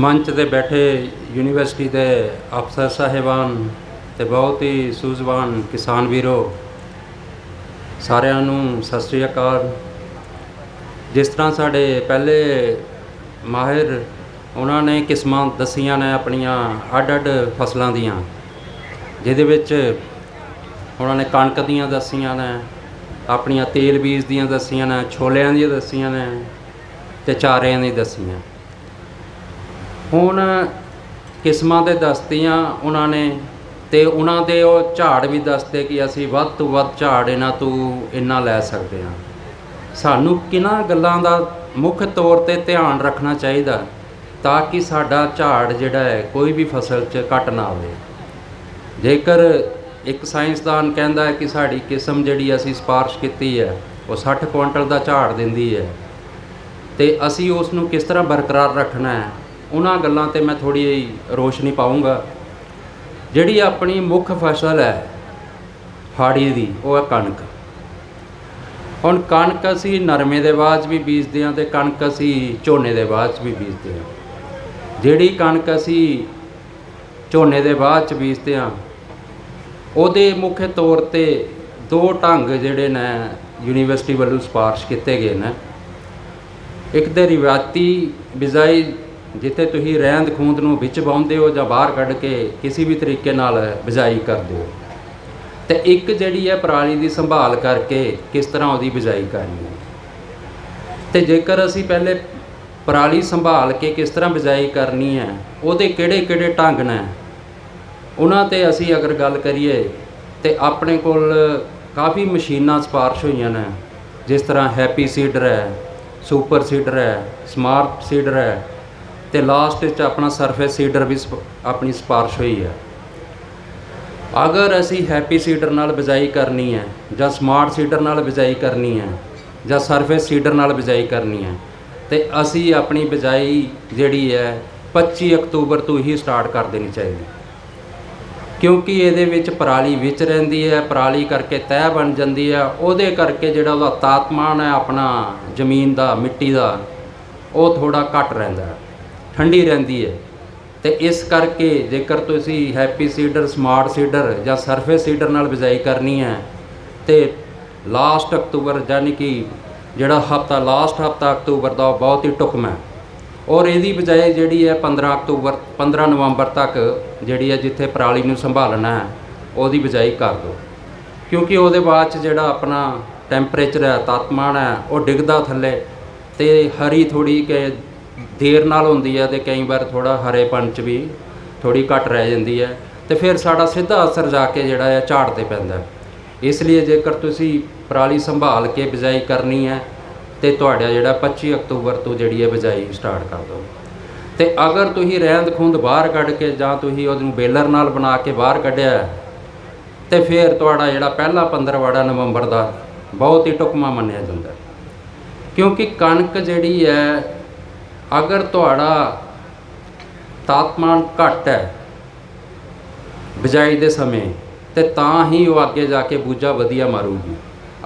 ਮੰਚ ਤੇ ਬੈਠੇ ਯੂਨੀਵਰਸਿਟੀ ਦੇ ਅਫਸਰ ਸਾਹਿਬਾਨ ਤੇ ਬਹੁਤ ਹੀ ਸੂਝਵਾਨ ਕਿਸਾਨ ਵੀਰੋ, ਸਾਰਿਆਂ ਨੂੰ ਸਤਿ ਸ੍ਰੀ ਅਕਾਲ। ਜਿਸ ਤਰ੍ਹਾਂ ਸਾਡੇ ਪਹਿਲੇ ਮਾਹਿਰ, ਉਹਨਾਂ ਨੇ ਕਿਸਮਾਂ ਦੱਸੀਆਂ ਨੇ ਆਪਣੀਆਂ ਅੱਡ-ਅੱਡ ਫਸਲਾਂ ਦੀਆਂ, ਜਿਹਦੇ ਵਿੱਚ ਉਹਨਾਂ ਨੇ ਕਣਕ ਦੀਆਂ ਦੱਸੀਆਂ ਨੇ, ਆਪਣੀਆਂ ਤੇਲ ਬੀਜ ਦੀਆਂ ਦੱਸੀਆਂ ਨੇ, ਛੋਲਿਆਂ ਦੀਆਂ ਦੱਸੀਆਂ ਨੇ ਤੇ ਚਾਰਿਆਂ ਦੀ ਦੱਸੀਆਂ। ਹੁਣ ਕਿਸਮਾਂ ਦੇ ਦੱਸਤੀਆਂ ਉਹਨਾਂ ਨੇ ਤੇ ਉਹਨਾਂ ਦੇ ਉਹ ਝਾੜ ਵੀ ਦੱਸਦੇ ਕਿ ਅਸੀਂ ਵੱਧ ਤੋਂ ਵੱਧ ਝਾੜ ਇਹਨਾਂ ਤੋਂ ਇੰਨਾ ਲੈ ਸਕਦੇ ਹਾਂ। ਸਾਨੂੰ ਕਿਹਨਾਂ ਗੱਲਾਂ ਦਾ ਮੁੱਖ ਤੌਰ ਤੇ ਧਿਆਨ ਰੱਖਣਾ ਚਾਹੀਦਾ ਤਾਂ ਕਿ ਸਾਡਾ ਝਾੜ ਜਿਹੜਾ ਹੈ ਕੋਈ ਵੀ ਫਸਲ 'ਚ ਘਟ ਨਾ ਆਵੇ। ਜੇਕਰ ਇੱਕ ਸਾਇੰਸਦਾਨ ਕਹਿੰਦਾ ਹੈ ਕਿ ਸਾਡੀ ਕਿਸਮ ਜਿਹੜੀ ਅਸੀਂ ਸਿਫਾਰਿਸ਼ ਕੀਤੀ ਹੈ, ਉਹ 60 ਕੁਇੰਟਲ ਦਾ ਝਾੜ ਦਿੰਦੀ ਹੈ ਤੇ ਅਸੀਂ ਉਸ ਨੂੰ ਕਿਸ ਤਰ੍ਹਾਂ ਬਰਕਰਾਰ ਰੱਖਣਾ ਹੈ ਉਹਨਾਂ ਗੱਲਾਂ ਤੇ ਮੈਂ ਥੋੜੀ ਰੋਸ਼ਨੀ ਪਾਉਂਗਾ ਜਿਹੜੀ ਆਪਣੀ ਮੁੱਖ ਫਸਲ ਹੈ, ਹਾੜੀ ਦੀ, ਉਹ ਹੈ ਕਣਕ। ਹੁਣ ਕਣਕ ਅਸੀਂ ਨਰਮੇ ਦੇ ਬਾਅਦ 'ਚ ਵੀ ਬੀਜਦੇ ਹਾਂ ਤੇ ਕਣਕ ਅਸੀਂ ਝੋਨੇ ਦੇ ਬਾਅਦ 'ਚ ਵੀ ਬੀਜਦੇ ਹਾਂ। ਜਿਹੜੀ ਕਣਕ ਅਸੀਂ ਝੋਨੇ ਦੇ ਬਾਅਦ 'ਚ ਬੀਜਦੇ ਹਾਂ, ਉਹਦੇ ਮੁੱਖ ਤੌਰ ਤੇ ਦੋ ਢੰਗ ਜਿਹੜੇ ਨੇ ਯੂਨੀਵਰਸਿਟੀ ਵੱਲੋਂ ਸਿਫਾਰਿਸ਼ ਕੀਤੇ ਗਏ ਨੇ। ਇੱਕ ਤੇ ਰਿਵਾਇਤੀ ਬਿਜਾਈ ਜਿੱਥੇ ਤੁਸੀਂ ਰਹਿੰਦ ਖੂੰਦ ਨੂੰ ਵਿੱਚ ਪਾਉਂਦੇ ਹੋ ਜਾਂ ਬਾਹਰ ਕੱਢ ਕੇ ਕਿਸੇ ਵੀ ਤਰੀਕੇ ਨਾਲ ਬਿਜਾਈ ਕਰਦੇ ਹੋ। ਤੇ ਇੱਕ ਜਿਹੜੀ ਹੈ ਪਰਾਲੀ ਦੀ ਸੰਭਾਲ ਕਰਕੇ ਕਿਸ ਤਰ੍ਹਾਂ ਉਹਦੀ ਬਿਜਾਈ ਕਰਨੀ ਹੈ। ਤੇ ਜੇਕਰ ਅਸੀਂ ਪਹਿਲੇ ਪਰਾਲੀ ਸੰਭਾਲ ਕੇ ਕਿਸ ਤਰ੍ਹਾਂ ਬਿਜਾਈ ਕਰਨੀ ਹੈ, ਉਹਦੇ ਕਿਹੜੇ ਕਿਹੜੇ ਢੰਗ ਨੇ, ਉਹਨਾਂ ਤੇ ਅਸੀਂ ਅਗਰ ਗੱਲ ਕਰੀਏ, ਤੇ ਆਪਣੇ ਕੋਲ ਕਾਫੀ ਮਸ਼ੀਨਾਂ ਸਿਫਾਰਿਸ਼ ਹੋਈਆਂ ਨੇ, ਜਿਸ ਤਰ੍ਹਾਂ ਹੈਪੀ ਸੀਡਰ ਹੈ, ਸੁਪਰ ਸੀਡਰ ਹੈ, ਸਮਾਰਟ ਸੀਡਰ ਹੈ ਤੇ ਲਾਸਟ ਵਿੱਚ ਆਪਣਾ ਸਰਫੇਸ ਸੀਡਰ ਵੀ ਸਪ- ਆਪਣੀ ਸਿਫਾਰਿਸ਼ ਹੋਈ ਹੈ। ਅਗਰ ਅਸੀਂ ਹੈਪੀ ਸੀਡਰ ਨਾਲ ਬਿਜਾਈ ਕਰਨੀ ਹੈ, ਜਾਂ ਸਮਾਰਟ ਸੀਡਰ ਨਾਲ ਬਿਜਾਈ ਕਰਨੀ ਹੈ, ਜਾਂ ਸਰਫੇਸ ਸੀਡਰ ਨਾਲ ਬਿਜਾਈ ਕਰਨੀ ਹੈ, ਤੇ ਅਸੀਂ ਆਪਣੀ ਬਿਜਾਈ ਜਿਹੜੀ ਹੈ 25 ਅਕਤੂਬਰ ਤੋਂ ਹੀ ਸਟਾਰਟ ਕਰ ਦੇਣੀ ਚਾਹੀਦੀ। ਕਿਉਂਕਿ ਇਹਦੇ ਵਿੱਚ ਪਰਾਲੀ ਵਿੱਚ ਰਹਿੰਦੀ ਹੈ, ਪਰਾਲੀ ਕਰਕੇ ਤਹਿ ਬਣ ਜਾਂਦੀ ਹੈ, ਉਹਦੇ ਕਰਕੇ ਜਿਹੜਾ ਉਹਦਾ ਤਾਪਮਾਨ ਹੈ, ਆਪਣਾ ਜ਼ਮੀਨ ਦਾ, ਮਿੱਟੀ ਦਾ, ਉਹ ਥੋੜਾ ਘੱਟ ਰਹਿੰਦਾ ਹੈ। ਠੰਡੀ ਰਹਿੰਦੀ ਹੈ। ਤੇ ਇਸ ਕਰਕੇ ਜੇਕਰ ਤੁਸੀਂ ਹੈਪੀ ਸੀਡਰ, ਸਮਾਰਟ ਸੀਡਰ ਜਾਂ ਸਰਫੇਸ ਸੀਡਰ ਨਾਲ ਬਿਜਾਈ ਕਰਨੀ ਹੈ, ਤੇ ਲਾਸਟ ਅਕਤੂਬਰ ਯਾਨੀ ਕਿ ਜਿਹੜਾ ਹਫਤਾ ਲਾਸਟ ਹਫਤਾ ਅਕਤੂਬਰ ਦਾ ਉਹ ਬਹੁਤ ਹੀ ਢੁਕਵਾਂ ਹੈ। ਔਰ ਇਹਦੀ ਬਜਾਏ ਜਿਹੜੀ ਹੈ 15 ਅਕਤੂਬਰ 15 ਨਵੰਬਰ ਤੱਕ ਜਿਹੜੀ ਹੈ ਜਿੱਥੇ ਪਰਾਲੀ ਨੂੰ ਸੰਭਾਲਣਾ ਹੈ, ਉਹਦੀ ਬਜਾਈ ਕਰ ਦਿਓ। ਕਿਉਂਕਿ ਉਹਦੇ ਬਾਅਦ ਚ ਜਿਹੜਾ ਆਪਣਾ ਟੈਂਪਰੇਚਰ ਹੈ, ਤਾਪਮਾਨ ਹੈ, ਉਹ ਡਿੱਗਦਾ ਥੱਲੇ ਤੇ ਹਰੀ ਥੋੜੀ ਕਿ ਦੇਰ ਨਾਲ ਹੁੰਦੀ ਹੈ ਤੇ ਕਈ ਵਾਰ ਥੋੜਾ ਹਰੇਪਣ ਚ ਵੀ ਥੋੜੀ ਘਟ ਰਹਿ ਜਾਂਦੀ ਹੈ ਤੇ ਫਿਰ ਸਾਡਾ ਸਿੱਧਾ ਅਸਰ ਜਾ ਕੇ ਜਿਹੜਾ ਹੈ ਝਾੜ ਤੇ ਪੈਂਦਾ। ਇਸ ਲਈ ਜੇਕਰ ਤੁਸੀਂ ਪਰਾਲੀ ਸੰਭਾਲ ਕੇ ਬਿਜਾਈ ਕਰਨੀ ਹੈ ਤੇ ਤੁਹਾਡਾ ਜਿਹੜਾ 25 ਅਕਤੂਬਰ ਤੋਂ ਜਿਹੜੀ ਹੈ ਬਿਜਾਈ ਸਟਾਰਟ ਕਰ ਦਿਓ। ਤੇ ਅਗਰ ਤੁਸੀਂ ਰਹਿੰਦ ਖੂੰਦ ਬਾਹਰ ਕੱਢ ਕੇ ਜਾਂ ਤੁਸੀਂ ਉਹਨੂੰ ਬੇਲਰ ਨਾਲ ਬਣਾ ਕੇ ਬਾਹਰ ਕੱਢਿਆ ਹੈ, ਤੇ ਫਿਰ ਤੁਹਾਡਾ ਜਿਹੜਾ ਪਹਿਲਾ 15ਵਾੜਾ ਨਵੰਬਰ ਦਾ ਬਹੁਤ ਹੀ ਟੁਕਮਾ ਮੰਨਿਆ ਜਾਂਦਾ। ਕਿਉਂਕਿ ਕਣਕ ਜਿਹੜੀ ਹੈ ਅਗਰ ਤੁਹਾਡਾ ਤਾਪਮਾਨ ਘੱਟ ਹੈ ਬਿਜਾਈ ਦੇ ਸਮੇਂ, ਤੇ ਤਾਂ ਹੀ ਉਹ ਅੱਗੇ ਜਾ ਕੇ ਬੂਝਾ ਵਧੀਆ ਮਾਰੂਗੀ।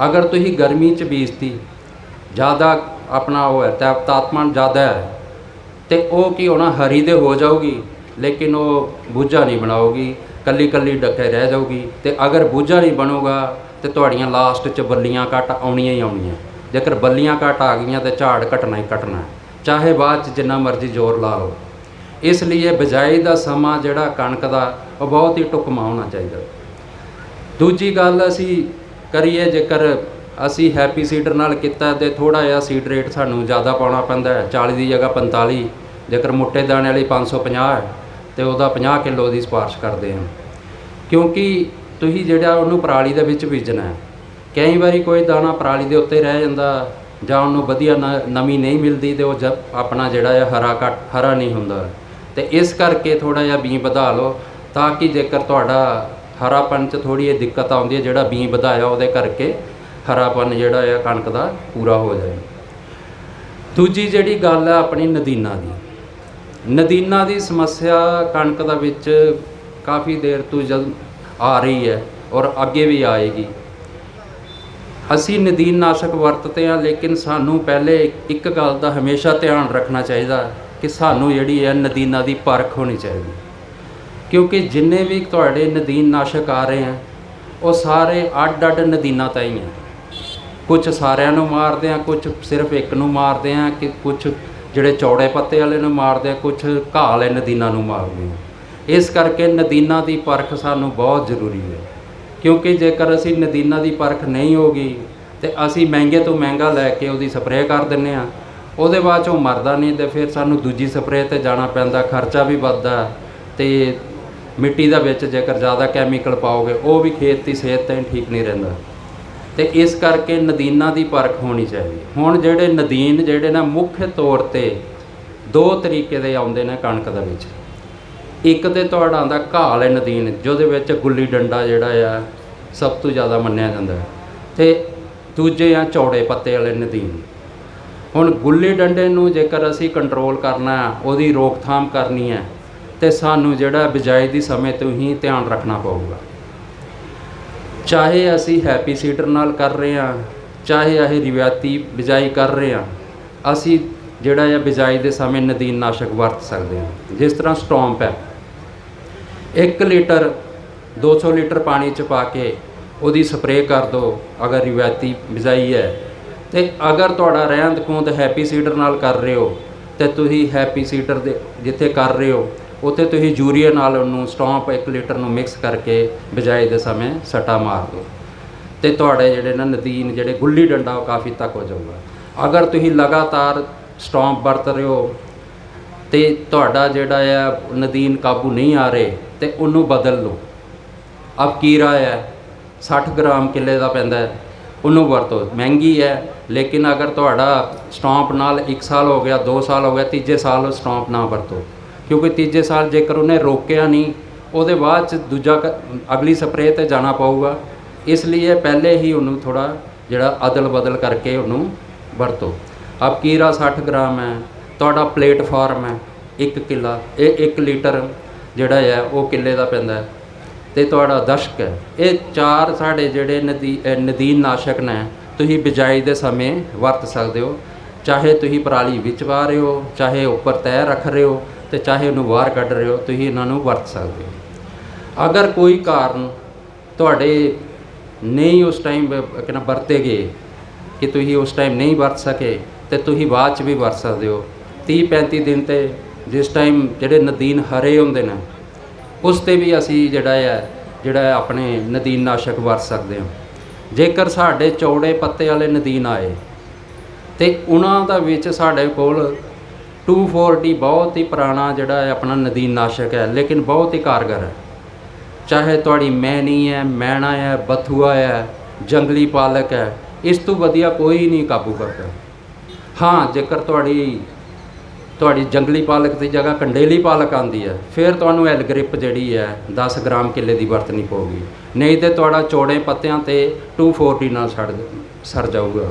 ਅਗਰ ਤੁਸੀਂ ਗਰਮੀ ਚ ਬੀਜਤੀ, ਜ਼ਿਆਦਾ ਆਪਣਾ ਉਹ ਹੈ, ਤਾ- ਤਾਪਮਾਨ ਜ਼ਿਆਦਾ ਹੈ, ਤੇ ਉਹ ਕੀ ਹੋਣਾ, ਹਰੀ ਤੇ ਹੋ ਜਾਊਗੀ, ਲੇਕਿਨ ਉਹ ਬੂਝਾ ਨਹੀਂ ਬਣਾਉਗੀ ਕੱਲੀ ਕੱਲੀ ਡੱਕੇ ਰਹਿ ਜਾਊਗੀ, ਤੇ ਅਗਰ ਬੂਝਾ ਨਹੀਂ ਬਣੂਗਾ, ਤੇ ਤੁਹਾਡੀਆਂ ਲਾਸਟ ਚ ਬੱਲੀਆਂ ਘੱਟ ਆਉਣੀਆਂ ਹੀ ਆਉਣੀਆਂ। ਜੇਕਰ ਬੱਲੀਆਂ ਘੱਟ ਆ ਗਈਆਂ, ਤੇ ਝਾੜ ਘਟਣਾ ਹੀ ਘਟਣਾ। ਚਾਹੇ ਬਾਅਦ ਚ ਜਿੰਨਾ ਮਰਜ਼ੀ ਜ਼ੋਰ ਲਾ ਲਓ। ਇਸ ਲਈ ਬਿਜਾਈ ਦਾ ਸਮਾਂ ਜਿਹੜਾ ਕਣਕ ਦਾ, ਉਹ ਬਹੁਤ ਹੀ ਟੁਕਮਾ ਹੋਣਾ ਚਾਹੀਦਾ। ਦੂਜੀ ਗੱਲ ਅਸੀਂ ਕਰੀਏ, ਜੇਕਰ ਅਸੀਂ ਹੈਪੀ ਸੀਡਰ ਨਾਲ ਕੀਤਾ ਤੇ ਥੋੜਾ ਜਿਹਾ ਸੀਡ ਰੇਟ ਸਾਨੂੰ ਜ਼ਿਆਦਾ ਪਾਉਣਾ ਪੈਂਦਾ ਹੈ 40 ਦੀ ਜਗ੍ਹਾ 45 ਜੇਕਰ ਮੁੱਟੇ ਦਾਣੇ ਵਾਲੀ 550 ਹੈ, ਤੇ ਉਹਦਾ 50 ਕਿਲੋ ਦੀ ਸਿਫਾਰਿਸ਼ ਕਰਦੇ ਹਾਂ। ਕਿਉਂਕਿ ਤੁਸੀਂ ਜਿਹੜਾ ਉਹਨੂੰ ਪਰਾਲੀ ਦੇ ਵਿੱਚ ਬੀਜਣਾ ਹੈ, ਕਈ ਵਾਰੀ ਕੋਈ ਦਾਣਾ ਪਰਾਲੀ ਦੇ ਉੱਤੇ ਰਹਿ ਜਾਂਦਾ ਜਾਂ ਉਹਨੂੰ ਵਧੀਆ ਨ- ਨਮੀ ਨਹੀਂ ਮਿਲਦੀ ਤੇ ਉਹ ਜ ਆਪਣਾ ਜਿਹੜਾ ਆ ਹਰਾ ਘੱਟ, ਹਰਾ ਨਹੀਂ ਹੁੰਦਾ। ਤੇ ਇਸ ਕਰਕੇ ਥੋੜਾ ਜਿਹਾ ਬੀ ਵਧਾ ਲਓ ਤਾਂ ਕਿ ਜੇਕਰ ਤੁਹਾਡਾ ਹਰਾਪਨ ਚ ਥੋੜੀ ਇਹ ਦਿੱਕਤ ਆਉਂਦੀ ਹੈ, ਜਿਹੜਾ ਬੀ ਵਧਾਇਆ ਉਹਦੇ ਕਰਕੇ ਹਰਾਪਨ ਜਿਹੜਾ ਆ ਕਣਕ ਦਾ ਪੂਰਾ ਹੋ ਜਾਏ। ਦੂਜੀ ਜਿਹੜੀ ਗੱਲ ਹੈ ਆਪਣੀ ਨਦੀਨਾਂ ਦੀ। ਨਦੀਨਾਂ ਦੀ ਸਮੱਸਿਆ ਕਣਕ ਦਾ ਵਿੱਚ ਕਾਫੀ ਦੇਰ ਤੋਂ ਜਦ ਆ ਰਹੀ ਹੈ ਔਰ ਅੱਗੇ ਵੀ ਆਏਗੀ। ਅਸੀਂ ਨਦੀਨ ਨਾਸ਼ਕ ਵਰਤਦੇ ਹਾਂ, ਲੇਕਿਨ ਸਾਨੂੰ ਪਹਿਲੇ ਇੱਕ ਗੱਲ ਦਾ ਹਮੇਸ਼ਾ ਧਿਆਨ ਰੱਖਣਾ ਚਾਹੀਦਾ ਕਿ ਸਾਨੂੰ ਜਿਹੜੀ ਹੈ ਨਦੀਨਾਂ ਦੀ ਪਰਖ ਹੋਣੀ ਚਾਹੀਦੀ। ਕਿਉਂਕਿ ਜਿੰਨੇ ਵੀ ਤੁਹਾਡੇ ਨਦੀਨ ਨਾਸ਼ਕ ਆ ਰਹੇ ਆ ਉਹ ਸਾਰੇ ਅੱਡ-ਅੱਡ ਨਦੀਨਾਂ ਤਾਂ ਹੀ। ਆ ਕੁਝ ਸਾਰਿਆਂ ਨੂੰ ਮਾਰਦੇ ਆ ਕੁਝ ਸਿਰਫ ਇੱਕ ਨੂੰ ਮਾਰਦੇ ਆ ਕਿ ਕੁਝ ਜਿਹੜੇ ਚੌੜੇ ਪੱਤੇ ਵਾਲੇ ਨੂੰ ਮਾਰਦੇ ਆ ਕੁਝ ਘਾਹ ਵਾਲੇ ਨਦੀਨਾਂ ਨੂੰ ਮਾਰਦੇ ਆ ਇਸ ਕਰਕੇ ਨਦੀਨਾਂ ਦੀ ਪਰਖ ਸਾਨੂੰ ਬਹੁਤ ਜ਼ਰੂਰੀ ਹੈ। ਕਿਉਂਕਿ ਜੇਕਰ ਅਸੀਂ ਨਦੀਨਾਂ ਦੀ ਪਰਖ ਨਹੀਂ ਹੋਗੀ ਤੇ ਅਸੀਂ ਮਹਿੰਗੇ ਤੋਂ ਮਹਿੰਗਾ ਲੈ ਕੇ ਉਹਦੀ ਸਪਰੇਅ ਕਰ ਦਿੰਨੇ ਆ, ਉਹਦੇ ਬਾਅਦ 'ਚ ਉਹ ਮਰਦਾ ਨਹੀਂ ਤੇ ਫਿਰ ਸਾਨੂੰ ਦੂਜੀ ਸਪਰੇਅ ਤੇ ਜਾਣਾ ਪੈਂਦਾ, ਖਰਚਾ ਵੀ ਵੱਧਦਾ ਤੇ ਮਿੱਟੀ ਦਾ ਵਿੱਚ ਜੇਕਰ ਜ਼ਿਆਦਾ ਕੈਮੀਕਲ ਪਾਓਗੇ, ਉਹ ਵੀ ਖੇਤ ਦੀ ਸਿਹਤ ਤਾਂ ਠੀਕ ਨਹੀਂ ਰਹਿੰਦਾ। ਤੇ ਇਸ ਕਰਕੇ ਨਦੀਨਾਂ ਦੀ ਪਰਖ ਹੋਣੀ ਚਾਹੀਦੀ। ਹੁਣ ਜਿਹੜੇ ਨਦੀਨ ਜਿਹੜੇ ਨਾ ਮੁੱਖ ਤੌਰ ਤੇ ਦੋ ਤਰੀਕੇ ਦੇ ਆਉਂਦੇ ਨੇ ਕਣਕ ਦੇ ਵਿੱਚ। ਇੱਕ ਤੇ ਤੁਹਾਡਾ ਆਉਂਦਾ ਘਾਹ ਵਾਲੇ ਨਦੀਨ, ਜਿਹਦੇ ਵਿੱਚ ਗੁੱਲੀ ਡੰਡਾ ਜਿਹੜਾ ਆ, ਸਭ ਤੋਂ ਜ਼ਿਆਦਾ ਮੰਨਿਆ ਜਾਂਦਾ ਹੈ। ਤੇ ਦੂਜੇ ਆ ਚੌੜੇ ਪੱਤੇ ਵਾਲੇ ਨਦੀਨ। ਹੁਣ ਗੁੱਲੀ ਡੰਡੇ ਨੂੰ ਜੇਕਰ ਅਸੀਂ ਕੰਟਰੋਲ ਕਰਨਾ ਹੈ ਉਹਦੀ ਰੋਕਥਾਮ ਕਰਨੀ ਹੈ, ਤੇ ਸਾਨੂੰ ਜਿਹੜਾ ਬਿਜਾਈ ਦੀ ਸਮੇਂ ਤੋਂ ਹੀ ਧਿਆਨ ਰੱਖਣਾ ਪਊਗਾ। ਚਾਹੇ ਅਸੀਂ ਹੈਪੀ ਸੀਡਰ ਨਾਲ ਕਰ ਰਹੇ ਹਾਂ, ਚਾਹੇ ਇਹ ਰਿਵਾਇਤੀ ਬਿਜਾਈ ਕਰ ਰਹੇ ਹਾਂ, ਅਸੀਂ ਜਿਹੜਾ ਹੈ ਬਿਜਾਈ ਦੇ ਸਮੇਂ ਨਦੀਨ ਨਾਸ਼ਕ ਵਰਤ ਸਕਦੇ ਹਾਂ। ਜਿਸ ਤਰ੍ਹਾਂ ਸਟੋਂਪ ਹੈ 1 ਲੀਟਰ 200 ਲੀਟਰ ਪਾਣੀ ਚ ਪਾ ਕੇ ਉਹਦੀ ਸਪਰੇਅ ਕਰ ਦਿਓ ਅਗਰ ਰਿਵਾਇਤੀ ਬਿਜਾਈ ਹੈ। ਤੇ ਅਗਰ ਤੁਹਾਡਾ ਰਹਿੰਦ ਖੂੰਦ ਹੈਪੀ ਸੀਡਰ ਨਾਲ ਕਰ ਰਹੇ ਹੋ, ਤੇ ਤੁਸੀਂ ਹੈਪੀ ਸੀਡਰ ਦੇ ਜਿੱਥੇ ਕਰ ਰਹੇ ਹੋ, ਉੱਥੇ ਤੁਸੀਂ ਯੂਰੀਆ ਨਾਲ ਉਹਨੂੰ ਸਟੌਂਪ 1 ਲੀਟਰ ਨੂੰ ਮਿਕਸ ਕਰਕੇ ਬਿਜਾਈ ਦੇ ਸਮੇਂ ਸਟਾ ਮਾਰ ਦਿਓ ਤੇ ਤੁਹਾਡੇ ਜਿਹੜੇ ਨਾ ਨਦੀਨ, ਜਿਹੜੇ ਗੁੱਲੀ ਡੰਡਾ, ਉਹ ਕਾਫੀ ਤੱਕ ਹੋ ਜਾਊਗਾ। ਅਗਰ ਤੁਸੀਂ ਲਗਾਤਾਰ ਸਟੌਂਪ ਵਰਤ ਰਹੇ ਹੋ, ਤੇ ਤੁਹਾਡਾ ਜਿਹੜਾ ਆ ਨਦੀਨ ਕਾਬੂ ਨਹੀਂ ਆ ਰਹੇ ਤੇ ਉਹਨੂੰ ਬਦਲ ਲਓ। ਅਬ ਕੀਰਾ ਹੈ 60 ਗ੍ਰਾਮ ਕਿੱਲੇ ਦਾ ਪੈਂਦਾ ਹੈ, ਉਹਨੂੰ ਵਰਤੋ। ਮਹਿੰਗੀ ਹੈ, ਲੇਕਿਨ ਅਗਰ ਤੁਹਾਡਾ ਸਟੌਂਪ ਨਾਲ 1 ਸਾਲ ਹੋ ਗਿਆ 2 ਸਾਲ ਹੋ ਗਿਆ, ਤੀਜੇ ਸਾਲ ਉਹ ਸਟੌਂਪ ਨਾ ਵਰਤੋ। ਕਿਉਂਕਿ ਤੀਜੇ ਸਾਲ ਜੇਕਰ ਉਹਨੇ ਰੋਕਿਆ ਨਹੀਂ, ਉਹਦੇ ਬਾਅਦ ਚ ਦੂਜਾ ਕ- ਅਗਲੀ ਸਪਰੇਅ ਤੇ ਜਾਣਾ ਪਊਗਾ। ਇਸ ਲਈ ਪਹਿਲੇ ਹੀ ਉਹਨੂੰ ਥੋੜਾ ਜਿਹੜਾ ਅਦਲ ਬਦਲ ਕਰਕੇ ਉਹਨੂੰ ਵਰਤੋ। ਅਬ ਕੀਰਾ 60 ਗ੍ਰਾਮ ਹੈ, ਤੁਹਾਡਾ ਪਲੇਟਫਾਰਮ ਹੈ 1 ਕਿੱਲਾ, ਇਹ 1 ਲੀਟਰ ਜਿਹੜਾ ਹੈ ਉਹ ਕਿੱਲੇ ਦਾ ਪੈਂਦਾ ਹੈ। ਤੇ ਤੁਹਾਡਾ ਦਸ਼ਕ ਹੈ। ਇਹ ਚਾਰ ਸਾਡੇ ਜਿਹੜੇ ਨਦੀ ਨਦੀਨ ਨਾਸ਼ਕ ਨੇ, ਤੁਸੀਂ ਬਿਜਾਈ ਦੇ ਸਮੇਂ ਵਰਤ ਸਕਦੇ ਹੋ। ਚਾਹੇ ਤੁਸੀਂ ਪਰਾਲੀ ਵਿੱਚ ਪਾ ਰਹੇ ਹੋ, ਚਾਹੇ ਉੱਪਰ ਤੈਅ ਰੱਖ ਰਹੇ ਹੋ, ਤੇ ਚਾਹੇ ਉਹਨੂੰ ਬਾਹਰ ਕੱਢ ਰਹੇ ਹੋ, ਤੁਸੀਂ ਇਹਨਾਂ ਨੂੰ ਵਰਤ ਸਕਦੇ ਹੋ। ਅਗਰ ਕੋਈ ਕਾਰਨ ਤੁਹਾਡੇ ਨਹੀਂ ਉਸ ਟਾਈਮ ਕਿਨਾ ਵਰਤੇ ਗਏ ਕਿ ਤੁਸੀਂ ਉਸ ਟਾਈਮ ਨਹੀਂ ਵਰਤ ਸਕੇ, ਤੇ ਤੁਸੀਂ ਬਾਅਦ ਚ ਵੀ ਵਰਤ ਸਕਦੇ ਹੋ। 30 35 ਦਿਨ ਤੇ ਜਿਸ ਟਾਈਮ ਜਿਹੜੇ ਨਦੀਨ ਹਰੇ ਹੁੰਦੇ ਨੇ, ਉਸ ਤੇ ਵੀ ਅਸੀਂ ਜਿਹੜਾ ਹੈ ਜਿਹੜਾ ਆਪਣੇ ਨਦੀਨ ਨਾਸ਼ਕ ਵਰਤ ਸਕਦੇ ਹਾਂ। ਜੇਕਰ ਸਾਡੇ ਚੌੜੇ ਪੱਤੇ ਵਾਲੇ ਨਦੀਨ ਆਏ, ਤੇ ਉਹਨਾਂ ਦਾ ਵਿੱਚ ਸਾਡੇ ਕੋਲ 240 ਬਹੁਤ ਹੀ ਪੁਰਾਣਾ ਜਿਹੜਾ ਹੈ ਆਪਣਾ ਨਦੀਨ ਨਾਸ਼ਕ ਹੈ, ਲੇਕਿਨ ਬਹੁਤ ਹੀ ਕਾਰਗਰ ਹੈ। ਚਾਹੇ ਤੁਹਾਡੀ ਮੈਣੀ ਹੈ, ਮੈਣਾ ਹੈ, ਬਥੂਆ ਹੈ, ਜੰਗਲੀ ਪਾਲਕ ਹੈ, ਇਸ ਤੋਂ ਵਧੀਆ ਕੋਈ ਨਹੀਂ ਕਾਬੂ ਕਰਦਾ। ਹਾਂ, ਜੇਕਰ ਤੁਹਾਡੀ ਤੁਹਾਡੀ ਜੰਗਲੀ ਪਾਲਕ ਦੀ ਜਗ੍ਹਾ ਕੰਡੇਲੀ ਪਾਲਕ ਆਂਦੀ ਹੈ, ਫਿਰ ਤੁਹਾਨੂੰ ਐਲ ਗ੍ਰਿਪ ਜਿਹੜੀ ਹੈ 10 ਗ੍ਰਾਮ ਕਿੱਲੇ ਦੀ ਵਰਤਣੀ ਪਊਗੀ। ਨਹੀਂ ਤੇ ਤੁਹਾਡਾ ਚੌੜੇ ਪੱਤਿਆਂ ਤੇ 240 ਨਾਲ ਸੜ ਸਰ ਜਾਊਗਾ।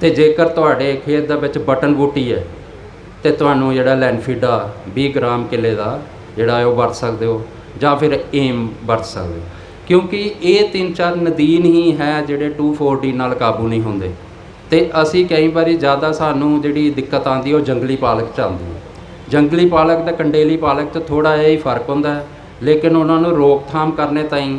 ਤੇ ਜੇਕਰ ਤੁਹਾਡੇ ਖੇਤ ਦੇ ਵਿੱਚ ਬਟਨ ਬੂਟੀ ਹੈ, ਤੇ ਤੁਹਾਨੂੰ ਜਿਹੜਾ ਲੈਨਫੀਡਾ 20 ਗ੍ਰਾਮ ਕਿੱਲੇ ਦਾ, ਜਿਹੜਾ ਉਹ ਵਰਤ ਸਕਦੇ ਹੋ, ਜਾਂ ਫਿਰ ਏਮ ਵਰਤ ਸਕਦੇ ਹੋ। ਕਿਉਂਕਿ ਇਹ ਤਿੰਨ ਚਾਰ ਨਦੀਨ ਹੀ ਹੈ, ਜਿਹੜੇ 240 ਨਾਲ ਕਾਬੂ ਨਹੀਂ ਹੁੰਦੇ। ਤੇ ਅਸੀਂ ਕਈ ਵਾਰੀ ਜ਼ਿਆਦਾ ਸਾਨੂੰ ਜਿਹੜੀ ਦਿੱਕਤ ਆਉਂਦੀ ਉਹ ਜੰਗਲੀ ਪਾਲਕ ਚ ਆਉਂਦੀ ਹੈ। ਜੰਗਲੀ ਪਾਲਕ ਤੇ ਕੰਡੇਲੀ ਪਾਲਕ 'ਚ ਥੋੜਾ ਜਿਹਾ ਹੀ ਫ਼ਰਕ ਹੁੰਦਾ ਹੈ, ਲੇਕਿਨ ਉਹਨਾਂ ਨੂੰ ਰੋਕਥਾਮ ਕਰਨੇ ਤਾਈਂ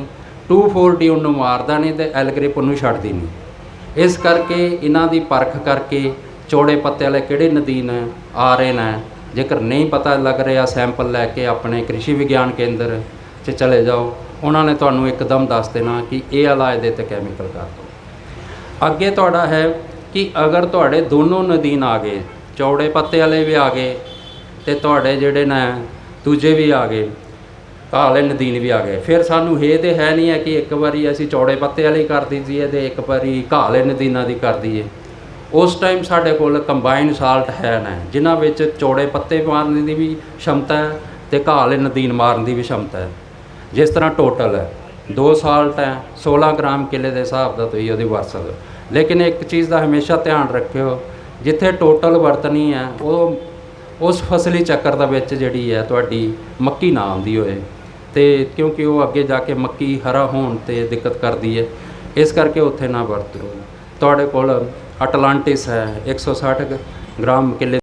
240 ਉਹਨੂੰ ਮਾਰਦਾ ਨਹੀਂ ਤੇ ਐਲਗ੍ਰਿਪ ਉਹਨੂੰ ਛੱਡਦੀ ਨਹੀਂ। ਇਸ ਕਰਕੇ ਇਹਨਾਂ ਦੀ ਪਰਖ ਕਰਕੇ ਚੌੜੇ ਪੱਤੇ ਵਾਲੇ ਕਿਹੜੇ ਨਦੀਨ ਆ ਰਹੇ ਨੇ, ਜੇਕਰ ਨਹੀਂ ਪਤਾ ਲੱਗ ਰਿਹਾ, ਸੈਂਪਲ ਲੈ ਕੇ ਆਪਣੇ ਕ੍ਰਿਸ਼ੀ ਵਿਗਿਆਨ ਕੇਂਦਰ 'ਚ ਚਲੇ ਜਾਓ। ਉਹਨਾਂ ਨੇ ਤੁਹਾਨੂੰ ਇੱਕਦਮ ਦੱਸ ਦੇਣਾ ਕਿ ਇਹ ਵਾਲਾ ਇਹਦੇ ਤੇ ਕੈਮੀਕਲ ਕਰ ਦਿਓ। ਅੱਗੇ ਤੁਹਾਡਾ ਹੈ ਕਿ ਅਗਰ ਤੁਹਾਡੇ ਦੋਨੋਂ ਨਦੀਨ ਆ ਗਏ, ਚੌੜੇ ਪੱਤੇ ਵਾਲੇ ਵੀ ਆ ਗਏ ਤੇ ਤੁਹਾਡੇ ਜਿਹੜੇ ਨੇ ਦੂਜੇ ਵੀ ਆ ਗਏ ਕਾਲੇ ਨਦੀਨ ਵੀ ਆ ਗਏ। ਫਿਰ ਸਾਨੂੰ ਇਹ ਤੇ ਹੈ ਨਹੀਂ ਹੈ ਕਿ ਇੱਕ ਵਾਰੀ ਅਸੀਂ ਚੌੜੇ ਪੱਤੇ ਵਾਲੀ ਕਰ ਦਈਏ ਤੇ ਇੱਕ ਵਾਰੀ ਕਾਲੇ ਨਦੀਨਾਂ ਦੀ ਕਰ ਦਈਏ। ਉਸ ਟਾਈਮ ਸਾਡੇ ਕੋਲ ਕੰਬਾਈਨ ਸਾਲਟ ਹੈ ਨਾ, ਜਿਨ੍ਹਾਂ ਵਿੱਚ ਚੌੜੇ ਪੱਤੇ ਮਾਰਨ ਦੀ ਵੀ ਸ਼ਮਤਾ ਹੈ ਤੇ ਕਾਲੇ ਨਦੀਨ ਮਾਰਨ ਦੀ ਵੀ ਸ਼ਮਤਾ ਹੈ। ਜਿਸ ਤਰ੍ਹਾਂ ਟੋਟਲ ਹੈ 2 ਸਾਲਟ ਹੈ 16 ਗ੍ਰਾਮ ਕਿੱਲੇ ਦੇ ਹਿਸਾਬ ਦਾ ਤੁਸੀਂ ਉਹਦੀ ਵਰਤ ਸਕਦੇ ਲੇਕਿਨ ਇੱਕ ਚੀਜ਼ ਦਾ ਹਮੇਸ਼ਾ ਧਿਆਨ ਰੱਖਿਓ, ਜਿੱਥੇ ਟੋਟਲ ਵਰਤਣੀ ਹੈ, ਉਹ ਉਸ ਫਸਲੀ ਚੱਕਰ ਦਾ ਵਿੱਚ ਜਿਹੜੀ ਹੈ ਤੁਹਾਡੀ ਮੱਕੀ ਨਾ ਆਉਂਦੀ ਹੋਏ। ਤੇ ਕਿਉਂਕਿ ਉਹ ਅੱਗੇ ਜਾ ਕੇ ਮੱਕੀ ਹਰਾ ਹੋਣ ਤੇ ਦਿੱਕਤ ਕਰਦੀ ਹੈ, ਇਸ ਕਰਕੇ ਉੱਥੇ ਨਾ ਵਰਤੋ ਤੁਹਾਡੇ ਕੋਲ ਅਟਲਾਂਟਿਸ ਹੈ 160 ਗ੍ਰਾਮ ਕਿੱਲੇ